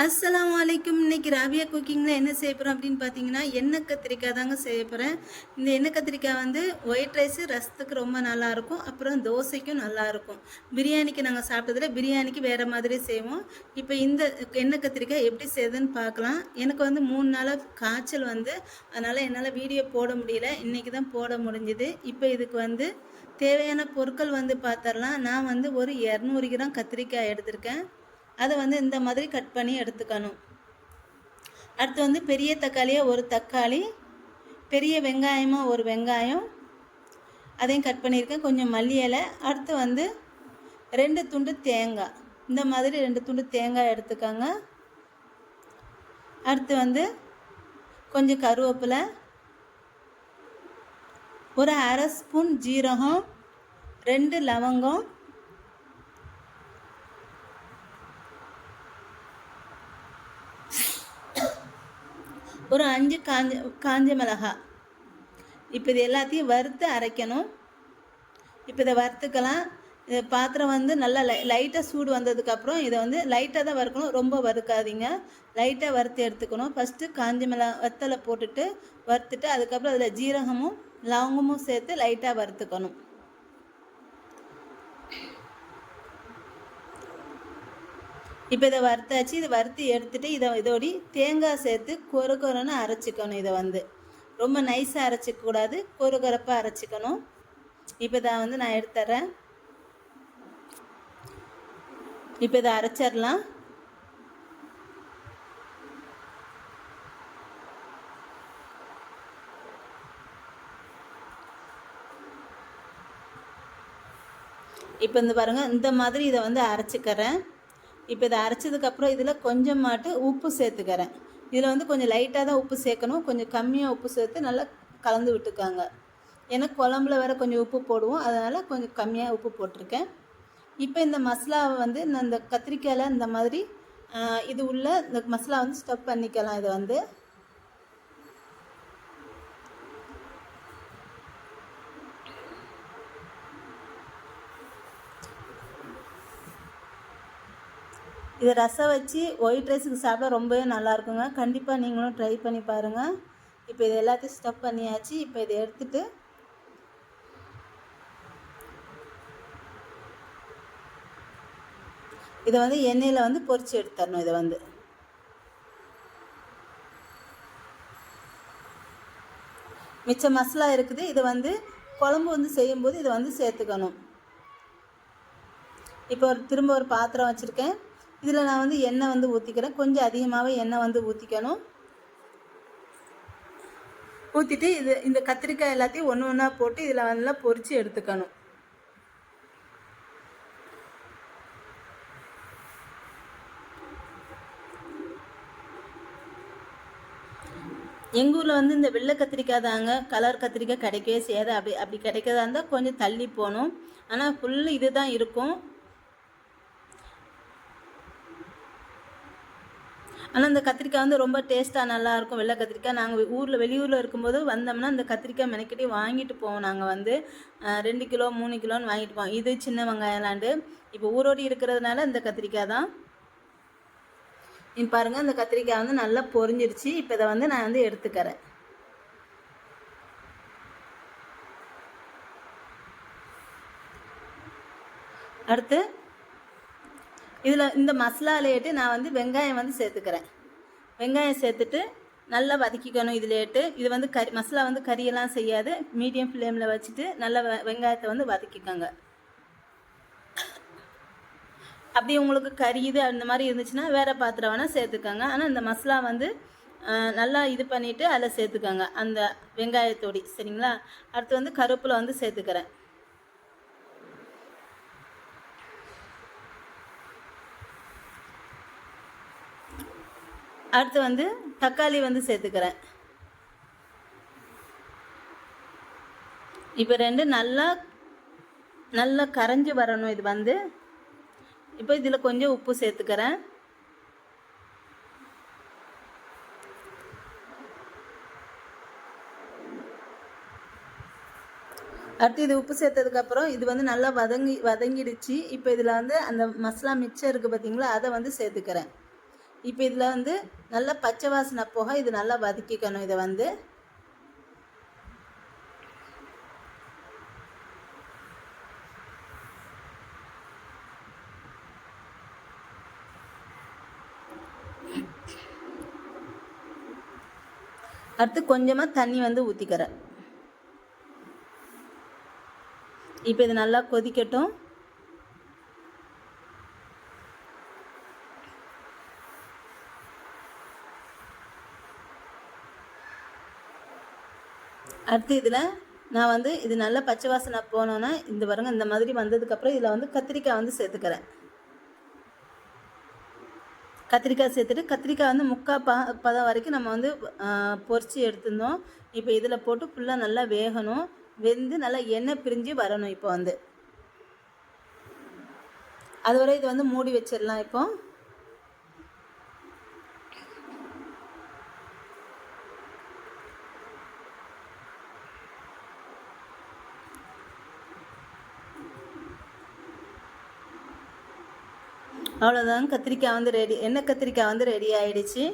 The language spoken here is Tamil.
அஸ்லாம் வலைக்கும் இன்றைக்கி ராபியா குக்கிங்கில் என்ன செய்ய போகிறோம் அப்படின்னு பார்த்தீங்கன்னா எண்ணெய் கத்திரிக்காய் தாங்க செய்ய போகிறேன் இந்த எண்ணெய் கத்திரிக்காய் வந்து ஒயிட் ரைஸு ரசத்துக்கு ரொம்ப நல்லாயிருக்கும் அப்புறம் தோசைக்கும் நல்லாயிருக்கும் பிரியாணிக்கு நாங்கள் சாப்பிட்டதுல பிரியாணிக்கு வேறு மாதிரி செய்வோம். இப்போ இந்த எண்ணெய் கத்திரிக்காய் எப்படி செய்யுதுன்னு பார்க்கலாம். எனக்கு வந்து மூணு நாளாக காய்ச்சல் வந்து அதனால் என்னால் வீடியோ போட முடியல. இன்றைக்கி தான் போட முடிஞ்சுது. இப்போ இதுக்கு வந்து தேவையான பொருட்கள் வந்து பார்த்துடலாம் நான் வந்து ஒரு இரநூறு கிராம் கத்திரிக்காய் எடுத்திருக்கேன். அதை வந்து இந்த மாதிரி கட் பண்ணி எடுத்துக்கணும். அடுத்து வந்து பெரிய தக்காளியாக ஒரு தக்காளி பெரிய வெங்காயமாக ஒரு வெங்காயம் அதையும் கட் பண்ணியிருக்கேன். கொஞ்சம் மல்லி இலை அடுத்து வந்து ரெண்டு துண்டு தேங்காய். இந்த மாதிரி ரெண்டு துண்டு தேங்காய் எடுத்துக்கோங்க. அடுத்து வந்து கொஞ்சம் கருவேப்பிலை ஒரு அரை ஸ்பூன் ஜீரகம் ரெண்டு லவங்கம் ஒரு அஞ்சு காஞ்ச காஞ்ச மிளகாய் இப்போ இது எல்லாத்தையும் வறுத்து அரைக்கணும். இப்போ இதை வறுத்துக்கலாம். இது பாத்திரம் வந்து நல்லா லை லைட்டாக சூடு வந்ததுக்கப்புறம் இதை வந்து லைட்டாக தான் வறுக்கணும். ரொம்ப வறுக்காதீங்க. லைட்டாக வறுத்து எடுத்துக்கணும். ஃபஸ்ட்டு காஞ்ச மிளகா வத்தலை போட்டுட்டு வறுத்துட்டு அதுக்கப்புறம் அதில் ஜீரகமும் லவங்கமும் சேர்த்து லைட்டாக வறுத்துக்கணும். இப்போ இதை வறுத்தாச்சு இதை வறுத்து எடுத்துட்டு இதை இதோடி தேங்காய் சேர்த்து கொறு கொரன்னு அரைச்சிக்கணும் இதை வந்து. ரொம்ப நைஸாக அரைச்சிக்கூடாது கொறு கொரப்பாக அரைச்சிக்கணும். இப்போ இதை வந்து நான் எடுத்துட்றேன் இப்போ இதை அரைச்சிடலாம். இப்போ இந்த பாருங்கள் இந்த மாதிரி இதை வந்து அரைச்சிக்கிறேன். இப்போ இதை அரைச்சதுக்கப்புறம் இதில் கொஞ்சமாட்டு உப்பு சேர்த்துக்கிறேன். இதில் வந்து கொஞ்சம் லைட்டாக தான் உப்பு சேர்க்கணும். கொஞ்சம் கம்மியாக உப்பு சேர்த்து நல்லா கலந்து விட்டுக்காங்க. ஏன்னா குழம்புல வேறு கொஞ்சம் உப்பு போடுவோம். அதனால் கொஞ்சம் கம்மியாக உப்பு போட்டிருக்கேன். இப்போ இந்த மசாலாவை வந்து நான் இந்த கத்திரிக்காயில் இந்த மாதிரி இது உள்ள இந்த மசாலா வந்து ஸ்டப் பண்ணிக்கலாம் இதை வந்து. இதை ரசம் வச்சு ஒயிட் ரைஸுக்கு சாப்பிட ரொம்பவே நல்லாயிருக்குங்க. கண்டிப்பாக நீங்களும் ட்ரை பண்ணி பாருங்கள் இப்போ இது எல்லாத்தையும் ஸ்டப் பண்ணியாச்சு. இப்போ இதை எடுத்துகிட்டு இதை வந்து எண்ணெயில் வந்து பொறிச்சு எடுத்துடணும் இதை வந்து. மிச்ச மசாலா இருக்குது. இதை வந்து குழம்பு வந்து செய்யும்போது இதை வந்து சேர்த்துக்கணும். இப்போ ஒரு திரும்ப ஒரு பாத்திரம் வச்சுருக்கேன். இதில் நான் வந்து எண்ணெய் வந்து ஊற்றிக்கிறேன் கொஞ்சம் அதிகமாகவே எண்ணெய் வந்து ஊற்றிக்கணும் ஊற்றிட்டு இது இந்த கத்திரிக்காய் எல்லாத்தையும் ஒன்று ஒன்றா போட்டு இதில் நல்லா பொரித்து எடுத்துக்கணும். எங்கள் ஊரில் வந்து இந்த வெள்ளை கத்திரிக்காய் தாங்க கலர் கத்திரிக்காய் கிடைக்கவே செய்யாது. அப்படி அப்படி கிடைக்கிறதா இருந்தால் கொஞ்சம் தள்ளி போகணும். ஆனால் ஃபுல்லு இது தான் இருக்கும். ஆனால் அந்த கத்திரிக்காய் வந்து ரொம்ப டேஸ்ட்டாக நல்லாயிருக்கும். வெள்ளை கத்திரிக்காய். நாங்கள் ஊரில் வெளியூரில் இருக்கும்போது வந்தோம்னா அந்த கத்திரிக்காய் மெனக்கட்டி வாங்கிட்டு போவோம். நாங்கள் வந்து ரெண்டு கிலோ மூணு கிலோன்னு வாங்கிட்டு போவோம். இது சின்ன வெங்காயம்லாண்டு இப்போ ஊரோடி இருக்கிறதுனால இந்த கத்திரிக்காய் தான். இப்போ பாருங்கள் இந்த கத்திரிக்காய் வந்து நல்லா பொரிஞ்சிருச்சு. இப்போ இதை வந்து நான் வந்து எடுத்துக்கிறேன். அடுத்து இதில் இந்த மசாலாலேட்டு நான் வந்து வெங்காயம் வந்து சேர்த்துக்கிறேன். வெங்காயம் சேர்த்துட்டு நல்லா வதக்கிக்கணும் இதுலேட்டு இது வந்து கறி மசாலா வந்து கறியெல்லாம் செய்யாது. மீடியம் ஃப்ளேமில் வச்சுட்டு நல்லா வெங்காயத்தை வந்து வதக்கிக்கோங்க. அப்படி உங்களுக்கு கறி இது அந்த மாதிரி இருந்துச்சுன்னா வேறு பாத்திரம் வேணால் சேர்த்துக்கோங்க. ஆனால் இந்த மசாலா வந்து நல்லா இது பண்ணிவிட்டு அதில் சேர்த்துக்கோங்க. அந்த வெங்காயத்தோடி சரிங்களா? அடுத்து வந்து கருவேப்பில் வந்து சேர்த்துக்கிறேன். அடுத்து வந்து தக்காளி வந்து சேர்த்துக்கிறேன். இப்போ ரெண்டு நல்லா நல்லா கரைஞ்சி வரணும் இது வந்து. இப்போ இதில் கொஞ்சம் உப்பு சேர்த்துக்கிறேன். அடுத்து இது உப்பு சேர்த்ததுக்கப்புறம் இது வந்து நல்லா வதங்கி வதங்கிடுச்சு. இப்போ இதில் வந்து அந்த மசாலா மிச்சம் இருக்குது பார்த்தீங்களா அதை வந்து சேர்த்துக்கிறேன். இப்போ இதில் வந்து நல்லா பச்சை வாசனை போக இது நல்லா வதக்கிக்கணும். இதை வந்து அடுத்து கொஞ்சமாக தண்ணி வந்து ஊற்றிக்கிறேன் இப்போ இது நல்லா கொதிக்கட்டும். அடுத்து இதில் நான் வந்து இது நல்லா பச்சை வாசனை போனோன்னே இந்த பாருங்க இந்த மாதிரி வந்ததுக்கப்புறம் இதில் வந்து கத்திரிக்காய் வந்து சேர்த்துக்கிறேன். கத்திரிக்காய் சேர்த்துட்டு கத்திரிக்காய் வந்து முக்கால் ப பதம் வரைக்கும் நம்ம வந்து பொரித்து எடுத்திருந்தோம். இப்போ இதில் போட்டு ஃபுல்லாக நல்லா வேகணும். வெந்து நல்லா எண்ணெய் பிரிஞ்சு வரணும் இப்போ வந்து. அதுவரை இது வந்து மூடி வச்சிடலாம் இப்போ. அவ்வளோதான் கத்திரிக்காய் வந்து ரெடி எண்ணெய் கத்திரிக்காய் வந்து ரெடி ஆகிடுச்சு